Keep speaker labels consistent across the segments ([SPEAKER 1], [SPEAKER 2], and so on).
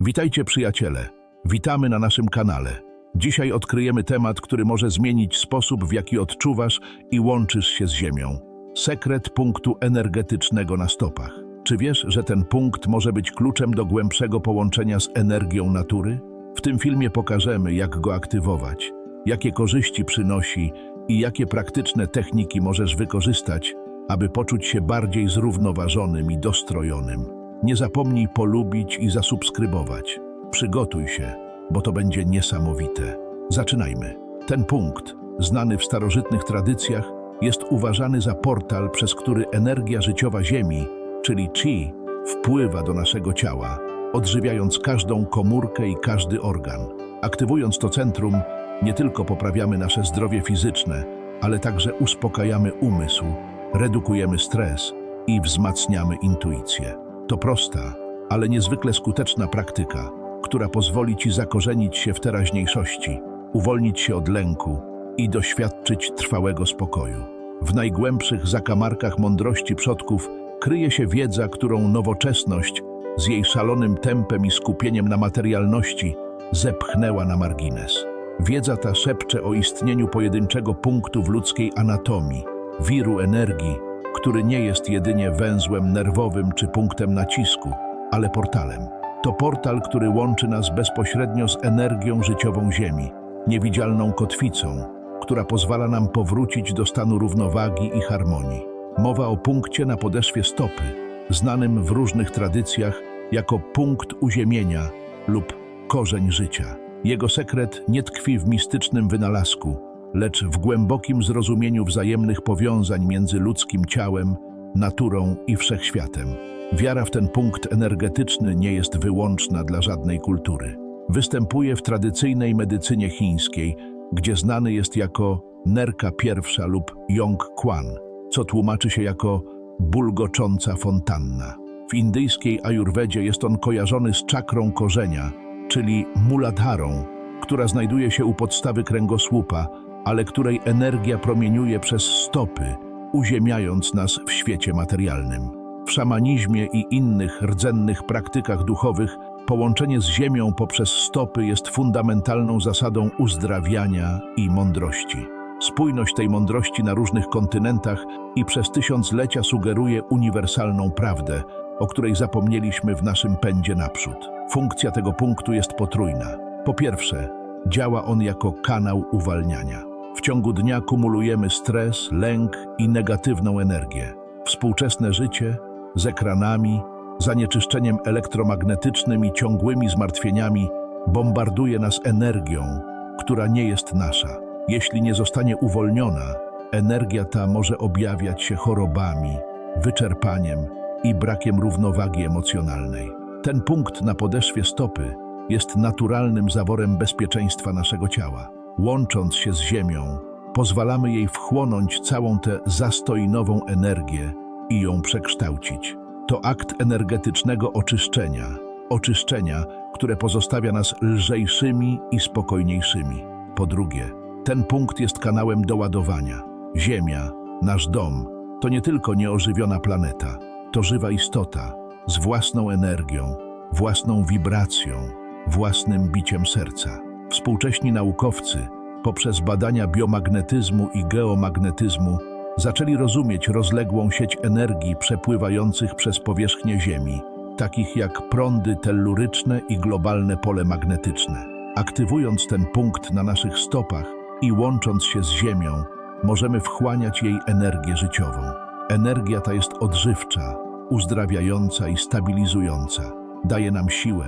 [SPEAKER 1] Witajcie przyjaciele. Witamy na naszym kanale. Dzisiaj odkryjemy temat, który może zmienić sposób, w jaki odczuwasz i łączysz się z Ziemią. Sekret punktu energetycznego na stopach. Czy wiesz, że ten punkt może być kluczem do głębszego połączenia z energią natury? W tym filmie pokażemy, jak go aktywować, jakie korzyści przynosi i jakie praktyczne techniki możesz wykorzystać, aby poczuć się bardziej zrównoważonym i dostrojonym. Nie zapomnij polubić i zasubskrybować. Przygotuj się, bo to będzie niesamowite. Zaczynajmy. Ten punkt, znany w starożytnych tradycjach, jest uważany za portal, przez który energia życiowa Ziemi, czyli chi, wpływa do naszego ciała, odżywiając każdą komórkę i każdy organ. Aktywując to centrum, nie tylko poprawiamy nasze zdrowie fizyczne, ale także uspokajamy umysł, redukujemy stres i wzmacniamy intuicję. To prosta, ale niezwykle skuteczna praktyka, która pozwoli Ci zakorzenić się w teraźniejszości, uwolnić się od lęku i doświadczyć trwałego spokoju. W najgłębszych zakamarkach mądrości przodków kryje się wiedza, którą nowoczesność z jej szalonym tempem i skupieniem na materialności zepchnęła na margines. Wiedza ta szepcze o istnieniu pojedynczego punktu w ludzkiej anatomii, wiru energii, który nie jest jedynie węzłem nerwowym czy punktem nacisku, ale portalem. To portal, który łączy nas bezpośrednio z energią życiową Ziemi, niewidzialną kotwicą, która pozwala nam powrócić do stanu równowagi i harmonii. Mowa o punkcie na podeszwie stopy, znanym w różnych tradycjach jako punkt uziemienia lub korzeń życia. Jego sekret nie tkwi w mistycznym wynalazku, lecz w głębokim zrozumieniu wzajemnych powiązań między ludzkim ciałem, naturą i wszechświatem. Wiara w ten punkt energetyczny nie jest wyłączna dla żadnej kultury. Występuje w tradycyjnej medycynie chińskiej, gdzie znany jest jako nerka pierwsza lub yong kwan, co tłumaczy się jako bulgocząca fontanna. W indyjskiej ajurwedzie jest on kojarzony z czakrą korzenia, czyli muladharą, która znajduje się u podstawy kręgosłupa, ale której energia promieniuje przez stopy, uziemiając nas w świecie materialnym. W szamanizmie i innych rdzennych praktykach duchowych połączenie z ziemią poprzez stopy jest fundamentalną zasadą uzdrawiania i mądrości. Spójność tej mądrości na różnych kontynentach i przez tysiąclecia sugeruje uniwersalną prawdę, o której zapomnieliśmy w naszym pędzie naprzód. Funkcja tego punktu jest potrójna. Po pierwsze, działa on jako kanał uwalniania. Ciągu dnia kumulujemy stres, lęk i negatywną energię. Współczesne życie z ekranami, zanieczyszczeniem elektromagnetycznym i ciągłymi zmartwieniami bombarduje nas energią, która nie jest nasza. Jeśli nie zostanie uwolniona, energia ta może objawiać się chorobami, wyczerpaniem i brakiem równowagi emocjonalnej. Ten punkt na podeszwie stopy jest naturalnym zaworem bezpieczeństwa naszego ciała. Łącząc się z Ziemią, pozwalamy jej wchłonąć całą tę zastojnową energię i ją przekształcić. To akt energetycznego oczyszczenia, oczyszczenia, które pozostawia nas lżejszymi i spokojniejszymi. Po drugie, ten punkt jest kanałem doładowania. Ziemia, nasz dom, to nie tylko nieożywiona planeta, to żywa istota z własną energią, własną wibracją, własnym biciem serca. Współcześni naukowcy, poprzez badania biomagnetyzmu i geomagnetyzmu, zaczęli rozumieć rozległą sieć energii przepływających przez powierzchnię Ziemi, takich jak prądy telluryczne i globalne pole magnetyczne. Aktywując ten punkt na naszych stopach i łącząc się z Ziemią, możemy wchłaniać jej energię życiową. Energia ta jest odżywcza, uzdrawiająca i stabilizująca. Daje nam siłę,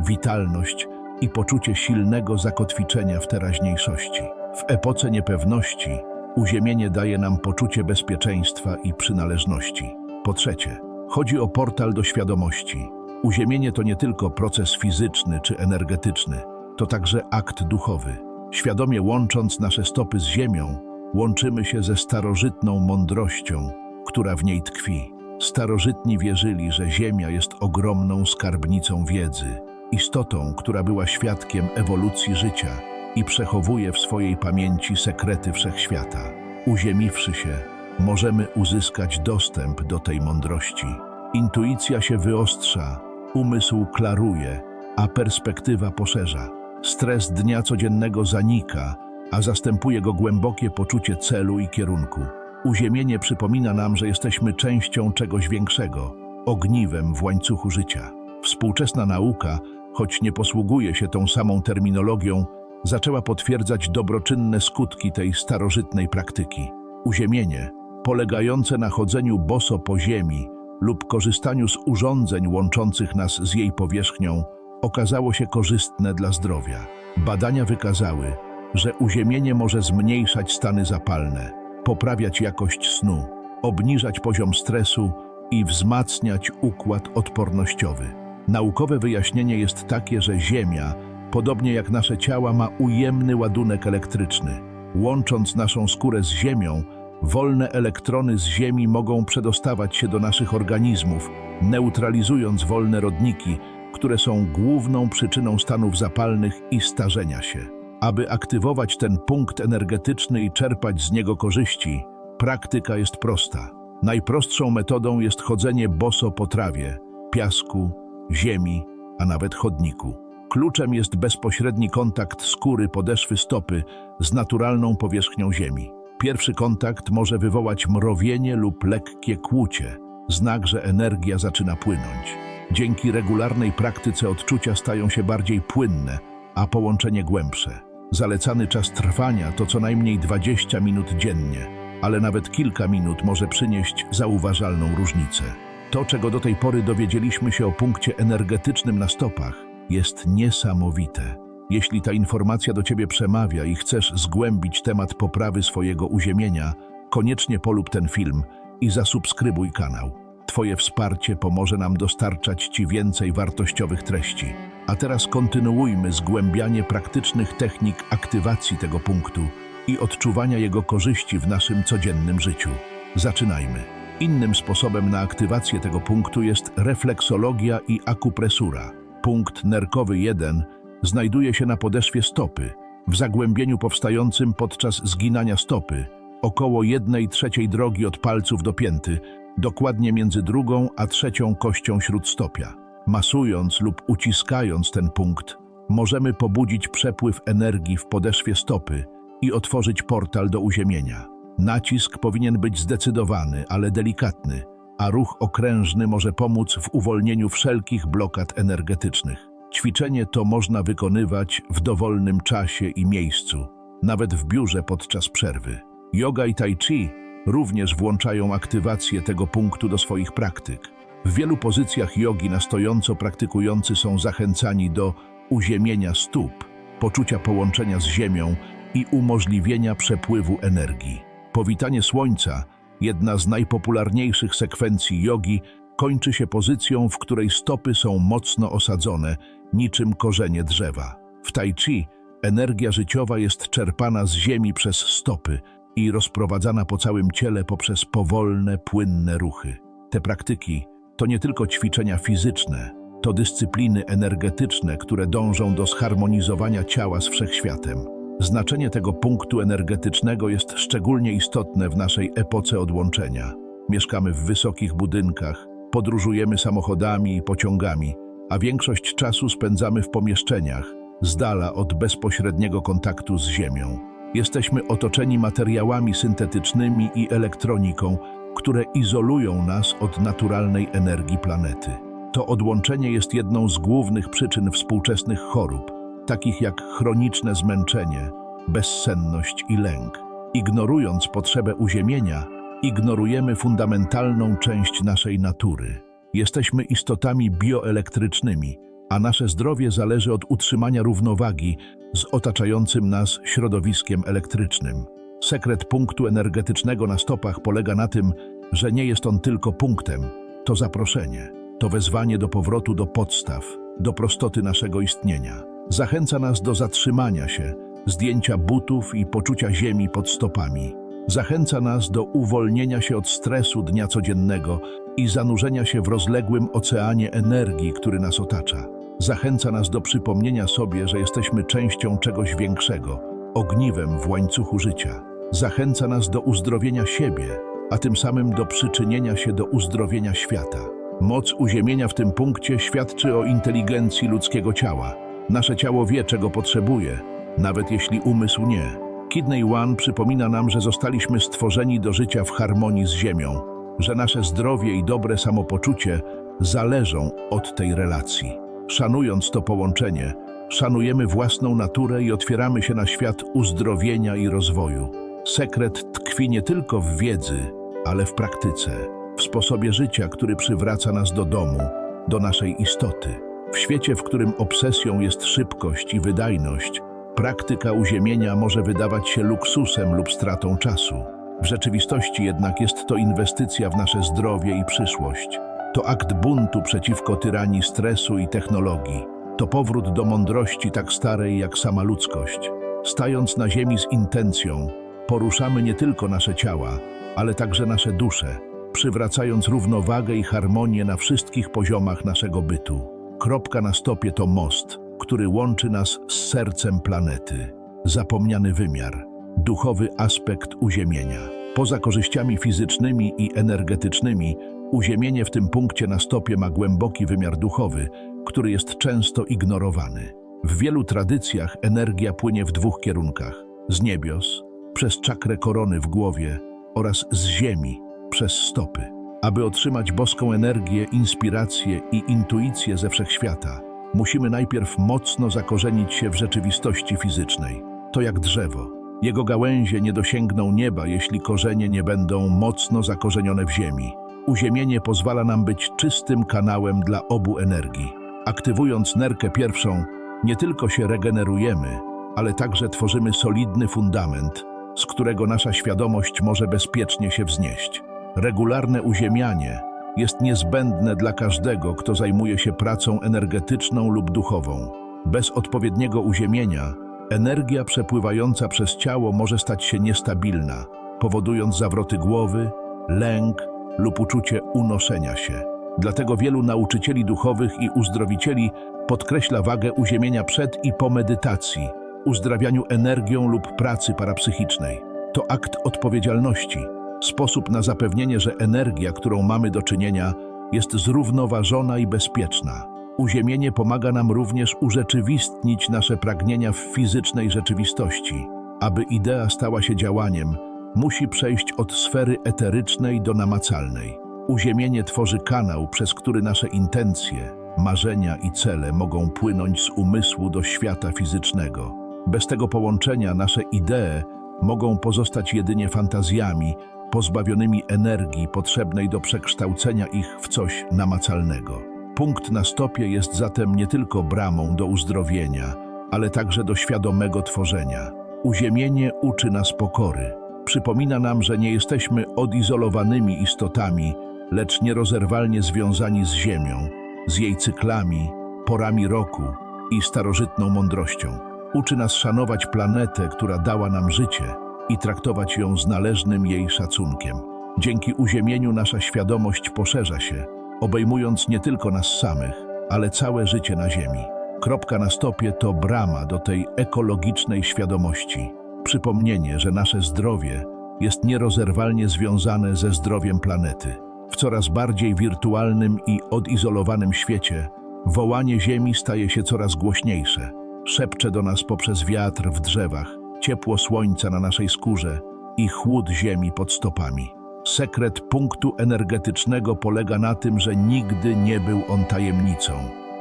[SPEAKER 1] witalność i poczucie silnego zakotwiczenia w teraźniejszości. W epoce niepewności uziemienie daje nam poczucie bezpieczeństwa i przynależności. Po trzecie, chodzi o portal do świadomości. Uziemienie to nie tylko proces fizyczny czy energetyczny, to także akt duchowy. Świadomie łącząc nasze stopy z ziemią, łączymy się ze starożytną mądrością, która w niej tkwi. Starożytni wierzyli, że Ziemia jest ogromną skarbnicą wiedzy, istotą, która była świadkiem ewolucji życia i przechowuje w swojej pamięci sekrety wszechświata. Uziemiwszy się, możemy uzyskać dostęp do tej mądrości. Intuicja się wyostrza, umysł klaruje, a perspektywa poszerza. Stres dnia codziennego zanika, a zastępuje go głębokie poczucie celu i kierunku. Uziemienie przypomina nam, że jesteśmy częścią czegoś większego, ogniwem w łańcuchu życia. Współczesna nauka, choć nie posługuje się tą samą terminologią, zaczęła potwierdzać dobroczynne skutki tej starożytnej praktyki. Uziemienie, polegające na chodzeniu boso po ziemi lub korzystaniu z urządzeń łączących nas z jej powierzchnią, okazało się korzystne dla zdrowia. Badania wykazały, że uziemienie może zmniejszać stany zapalne, poprawiać jakość snu, obniżać poziom stresu i wzmacniać układ odpornościowy. Naukowe wyjaśnienie jest takie, że Ziemia, podobnie jak nasze ciała, ma ujemny ładunek elektryczny. Łącząc naszą skórę z Ziemią, wolne elektrony z Ziemi mogą przedostawać się do naszych organizmów, neutralizując wolne rodniki, które są główną przyczyną stanów zapalnych i starzenia się. Aby aktywować ten punkt energetyczny i czerpać z niego korzyści, praktyka jest prosta. Najprostszą metodą jest chodzenie boso po trawie, piasku, ziemi, a nawet chodniku. Kluczem jest bezpośredni kontakt skóry podeszwy stopy z naturalną powierzchnią ziemi. Pierwszy kontakt może wywołać mrowienie lub lekkie kłucie, znak, że energia zaczyna płynąć. Dzięki regularnej praktyce odczucia stają się bardziej płynne, a połączenie głębsze. Zalecany czas trwania to co najmniej 20 minut dziennie, ale nawet kilka minut może przynieść zauważalną różnicę. To, czego do tej pory dowiedzieliśmy się o punkcie energetycznym na stopach, jest niesamowite. Jeśli ta informacja do Ciebie przemawia i chcesz zgłębić temat poprawy swojego uziemienia, koniecznie polub ten film i zasubskrybuj kanał. Twoje wsparcie pomoże nam dostarczać Ci więcej wartościowych treści. A teraz kontynuujmy zgłębianie praktycznych technik aktywacji tego punktu i odczuwania jego korzyści w naszym codziennym życiu. Zaczynajmy. Innym sposobem na aktywację tego punktu jest refleksologia i akupresura. Punkt nerkowy 1 znajduje się na podeszwie stopy, w zagłębieniu powstającym podczas zginania stopy, około 1 trzeciej drogi od palców do pięty, dokładnie między drugą a trzecią kością śródstopia. Masując lub uciskając ten punkt, możemy pobudzić przepływ energii w podeszwie stopy i otworzyć portal do uziemienia. Nacisk powinien być zdecydowany, ale delikatny, a ruch okrężny może pomóc w uwolnieniu wszelkich blokad energetycznych. Ćwiczenie to można wykonywać w dowolnym czasie i miejscu, nawet w biurze podczas przerwy. Yoga i tai chi również włączają aktywację tego punktu do swoich praktyk. W wielu pozycjach jogi na stojąco praktykujący są zachęcani do uziemienia stóp, poczucia połączenia z ziemią i umożliwienia przepływu energii. Powitanie słońca, jedna z najpopularniejszych sekwencji jogi, kończy się pozycją, w której stopy są mocno osadzone, niczym korzenie drzewa. W tai chi energia życiowa jest czerpana z ziemi przez stopy i rozprowadzana po całym ciele poprzez powolne, płynne ruchy. Te praktyki to nie tylko ćwiczenia fizyczne, to dyscypliny energetyczne, które dążą do zharmonizowania ciała z wszechświatem. Znaczenie tego punktu energetycznego jest szczególnie istotne w naszej epoce odłączenia. Mieszkamy w wysokich budynkach, podróżujemy samochodami i pociągami, a większość czasu spędzamy w pomieszczeniach, z dala od bezpośredniego kontaktu z Ziemią. Jesteśmy otoczeni materiałami syntetycznymi i elektroniką, które izolują nas od naturalnej energii planety. To odłączenie jest jedną z głównych przyczyn współczesnych chorób, takich jak chroniczne zmęczenie, bezsenność i lęk. Ignorując potrzebę uziemienia, ignorujemy fundamentalną część naszej natury. Jesteśmy istotami bioelektrycznymi, a nasze zdrowie zależy od utrzymania równowagi z otaczającym nas środowiskiem elektrycznym. Sekret punktu energetycznego na stopach polega na tym, że nie jest on tylko punktem, to zaproszenie, to wezwanie do powrotu do podstaw, do prostoty naszego istnienia. Zachęca nas do zatrzymania się, zdjęcia butów i poczucia ziemi pod stopami. Zachęca nas do uwolnienia się od stresu dnia codziennego i zanurzenia się w rozległym oceanie energii, który nas otacza. Zachęca nas do przypomnienia sobie, że jesteśmy częścią czegoś większego, ogniwem w łańcuchu życia. Zachęca nas do uzdrowienia siebie, a tym samym do przyczynienia się do uzdrowienia świata. Moc uziemienia w tym punkcie świadczy o inteligencji ludzkiego ciała. Nasze ciało wie, czego potrzebuje, nawet jeśli umysł nie. Kidney One przypomina nam, że zostaliśmy stworzeni do życia w harmonii z Ziemią, że nasze zdrowie i dobre samopoczucie zależą od tej relacji. Szanując to połączenie, szanujemy własną naturę i otwieramy się na świat uzdrowienia i rozwoju. Sekret tkwi nie tylko w wiedzy, ale w praktyce, w sposobie życia, który przywraca nas do domu, do naszej istoty. W świecie, w którym obsesją jest szybkość i wydajność, praktyka uziemienia może wydawać się luksusem lub stratą czasu. W rzeczywistości jednak jest to inwestycja w nasze zdrowie i przyszłość. To akt buntu przeciwko tyranii stresu i technologii. To powrót do mądrości tak starej jak sama ludzkość. Stając na ziemi z intencją, poruszamy nie tylko nasze ciała, ale także nasze dusze, przywracając równowagę i harmonię na wszystkich poziomach naszego bytu. Kropka na stopie to most, który łączy nas z sercem planety. Zapomniany wymiar, duchowy aspekt uziemienia. Poza korzyściami fizycznymi i energetycznymi, uziemienie w tym punkcie na stopie ma głęboki wymiar duchowy, który jest często ignorowany. W wielu tradycjach energia płynie w dwóch kierunkach: z niebios, przez czakrę korony w głowie oraz z ziemi, przez stopy. Aby otrzymać boską energię, inspirację i intuicję ze wszechświata, musimy najpierw mocno zakorzenić się w rzeczywistości fizycznej. To jak drzewo. Jego gałęzie nie dosięgną nieba, jeśli korzenie nie będą mocno zakorzenione w ziemi. Uziemienie pozwala nam być czystym kanałem dla obu energii. Aktywując nerkę pierwszą, nie tylko się regenerujemy, ale także tworzymy solidny fundament, z którego nasza świadomość może bezpiecznie się wznieść. Regularne uziemianie jest niezbędne dla każdego, kto zajmuje się pracą energetyczną lub duchową. Bez odpowiedniego uziemienia energia przepływająca przez ciało może stać się niestabilna, powodując zawroty głowy, lęk lub uczucie unoszenia się. Dlatego wielu nauczycieli duchowych i uzdrowicieli podkreśla wagę uziemienia przed i po medytacji, uzdrawianiu energią lub pracy parapsychicznej. To akt odpowiedzialności, sposób na zapewnienie, że energia, którą mamy do czynienia, jest zrównoważona i bezpieczna. Uziemienie pomaga nam również urzeczywistnić nasze pragnienia w fizycznej rzeczywistości. Aby idea stała się działaniem, musi przejść od sfery eterycznej do namacalnej. Uziemienie tworzy kanał, przez który nasze intencje, marzenia i cele mogą płynąć z umysłu do świata fizycznego. Bez tego połączenia nasze idee mogą pozostać jedynie fantazjami, pozbawionymi energii potrzebnej do przekształcenia ich w coś namacalnego. Punkt na stopie jest zatem nie tylko bramą do uzdrowienia, ale także do świadomego tworzenia. Uziemienie uczy nas pokory. Przypomina nam, że nie jesteśmy odizolowanymi istotami, lecz nierozerwalnie związani z Ziemią, z jej cyklami, porami roku i starożytną mądrością. Uczy nas szanować planetę, która dała nam życie i traktować ją z należnym jej szacunkiem. Dzięki uziemieniu nasza świadomość poszerza się, obejmując nie tylko nas samych, ale całe życie na Ziemi. Kropka na stopie to brama do tej ekologicznej świadomości. Przypomnienie, że nasze zdrowie jest nierozerwalnie związane ze zdrowiem planety. W coraz bardziej wirtualnym i odizolowanym świecie wołanie Ziemi staje się coraz głośniejsze. Szepcze do nas poprzez wiatr w drzewach, ciepło słońca na naszej skórze i chłód ziemi pod stopami. Sekret punktu energetycznego polega na tym, że nigdy nie był on tajemnicą.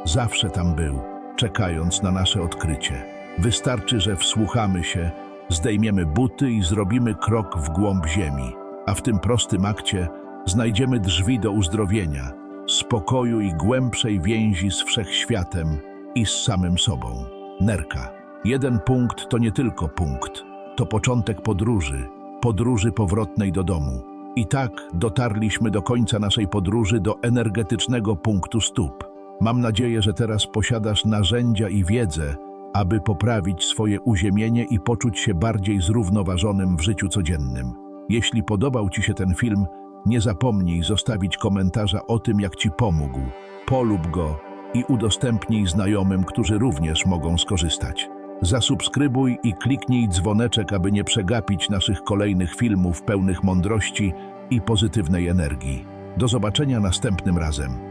[SPEAKER 1] Zawsze tam był, czekając na nasze odkrycie. Wystarczy, że wsłuchamy się, zdejmiemy buty i zrobimy krok w głąb ziemi, a w tym prostym akcie znajdziemy drzwi do uzdrowienia, spokoju i głębszej więzi z wszechświatem i z samym sobą. Nerka. Jeden punkt to nie tylko punkt, to początek podróży, podróży powrotnej do domu. I tak dotarliśmy do końca naszej podróży do energetycznego punktu stóp. Mam nadzieję, że teraz posiadasz narzędzia i wiedzę, aby poprawić swoje uziemienie i poczuć się bardziej zrównoważonym w życiu codziennym. Jeśli podobał Ci się ten film, nie zapomnij zostawić komentarza o tym, jak Ci pomógł. Polub go i udostępnij znajomym, którzy również mogą skorzystać. Zasubskrybuj i kliknij dzwoneczek, aby nie przegapić naszych kolejnych filmów pełnych mądrości i pozytywnej energii. Do zobaczenia następnym razem.